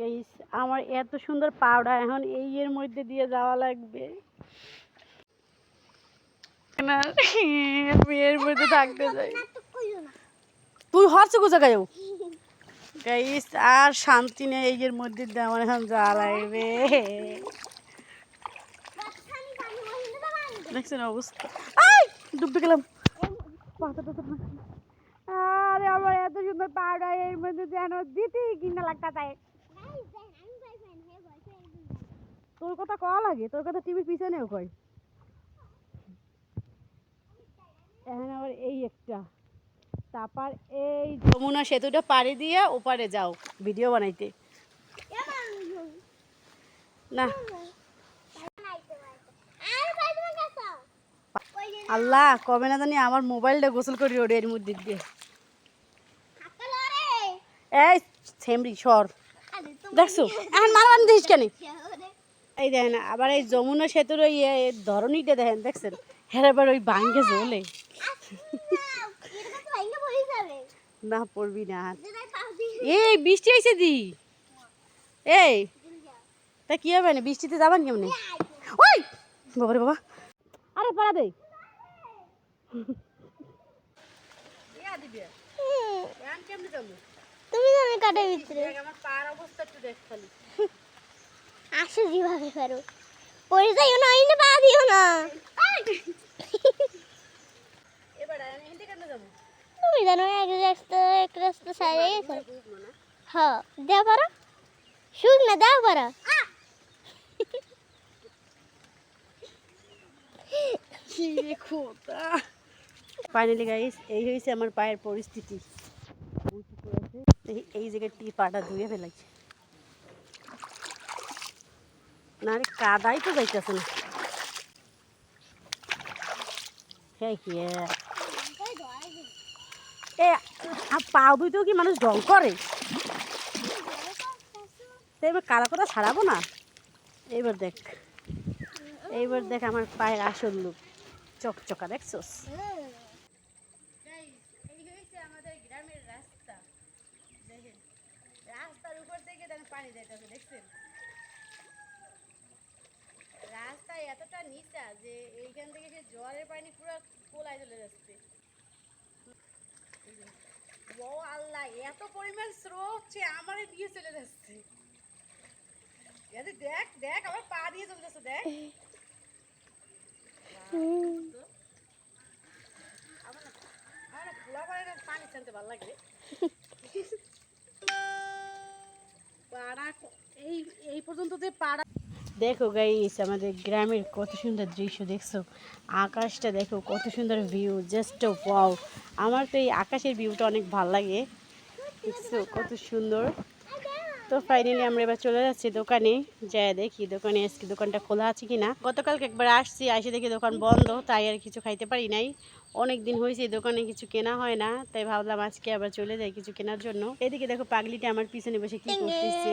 Guys আমার এত সুন্দর পাউডার এখন এই এর মধ্যে দিয়ে যাওয়া লাগবে। না আমি এর মধ্যে থাকতে চাই। তুই হরছে কোথা গায়ও গাইস আর শান্তি নেই এই এর মধ্যে আমার এখন যাওয়া লাগবে। দেখছেন অবস্থা? আই ডুবতে গেলাম। আরে আমার এত সুন্দর পাউডার এর মধ্যে যেন দিতে কিনা লাগতা চাই তোর কথা কওয়া লাগে, তোর কথা টিভির পিছনেও কয়। এখন আবার এই একটা। তারপর এই যমুনা সেতুটা পাড়ি দিয়ে ওপারে যাও, ভিডিও বানাইতে। না। আল্লাহ, কবে না জানি আমার মোবাইলটা গোসল করি ওর এর মধ্যে দিয়ে। এই সেমরি সর। দেখছ? এখন মারবান দিস কেন? এই দেখেন আবার এই যমুনা সেতুর ওই ধরনীটা দেখেন দেখছেন? হ্যাঁ আবার ওই বাঙ্গে জ্বলে। না পড়বি না। আর। এই বৃষ্টি হয়েছে দি। এই তা কি হবে না? বৃষ্টিতে যাবেন কেমনি? ওই বাবা রে বাবা। আরে পড়া দে। তুমি জানি কাটার ভিতরে। আমার পার অবস্থা একটু দেখ খালি। আসো যেভাবে পারো। পড়ে যাইও না ইনে পা দিও না। তুমি জানো এক রাস্তা এক রাস্তা সাইডে গেছে হ্যাঁ দেওয়া পারো। শুক না দেওয়া পারো। ফাইনালি গাইস এই হয়েছে আমার পায়ের পরিস্থিতি। এই- এই জায়গায় টি পাটা ধুয়ে ফেলাইছে। না রে, কাদাই তো যাইতেছে না। এ আর পা ধুইতেও কি মানুষ ঢং করে? এবার কাদা কথা ছাড়াবো না? এইবার দেখ। এইবার দেখ আমার পায়ের আসল লুক। চকচকা, দেখছোস? রাস্তার উপর থেকে পানি যাইতেছে, দেখছেন রাস্তায় এতটা নিচা যে এইখান থেকে যে জলের পানি পুরো কোলায় চলে যাচ্ছে। ও আল্লাহ, এত পরিমাণ স্রোত যে আমারে দিয়ে চলে যাচ্ছে। দেখ দেখ, আমার পা দিয়ে চলে যাচ্ছে, দেখ। আমার খোলা পানির পানি টানতে ভালো পাড়া, এই এই পর্যন্ত যে পাড়া দেখো গাইস আমাদের গ্রামের কত সুন্দর দৃশ্য, দেখছ? আকাশটা দেখো, কত সুন্দর ভিউ জাস্ট ওয়াও আমার তো এই আকাশের ভিউটা অনেক ভালো লাগে। দেখছ, কত সুন্দর। তো ফাইনালি আমরা এবার চলে যাচ্ছি দোকানে। যা দেখি দোকানে আজকে দোকানটা খোলা আছে কি না গতকালকে একবার আসছি এসে দেখি দোকান বন্ধ তাই আর কিছু খাইতে পারি নাই। অনেক দিন হয়েছে দোকানে কিছু কেনা হয় না তাই ভাবলাম আজকে আবার চলে যাই কিছু কেনার জন্য। এদিকে দেখো পাগলিটা আমার পিছনে বসে কি করতেছে।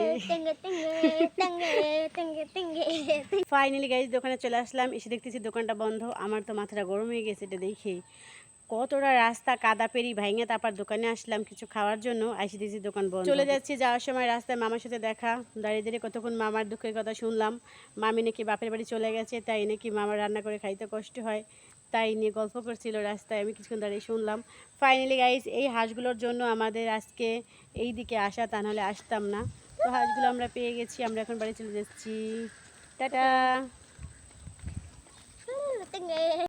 ফাইনালি গাইজ দোকানে চলে আসলাম এসে দেখতেছি দোকানটা বন্ধ আমার তো মাথাটা গরম হয়ে গেছে এটা দেখে। কতটা রাস্তা কাদা পেরি ভাঙে তারপর দোকানে আসলাম কিছু খাওয়ার জন্য আইসি দেখছি দোকান বন্ধ। চলে যাচ্ছি যাওয়ার সময় রাস্তায় মামার সাথে দেখা দাঁড়িয়ে দাঁড়িয়ে কতক্ষণ মামার দুঃখের কথা শুনলাম। মামি নাকি বাপের বাড়ি চলে গেছে তাই নাকি মামার রান্না করে খাইতে কষ্ট হয় তাই নিয়ে গল্প করছিল রাস্তায় আমি কিছুক্ষণ দাঁড়িয়ে শুনলাম। ফাইনালি গাইজ এই হাঁসগুলোর জন্য আমাদের আজকে এই দিকে আসা তা নাহলে আসতাম না। তো হাঁসগুলো আমরা পেয়ে গেছি আমরা এখন বাড়ি চলে যাচ্ছি। টাটা!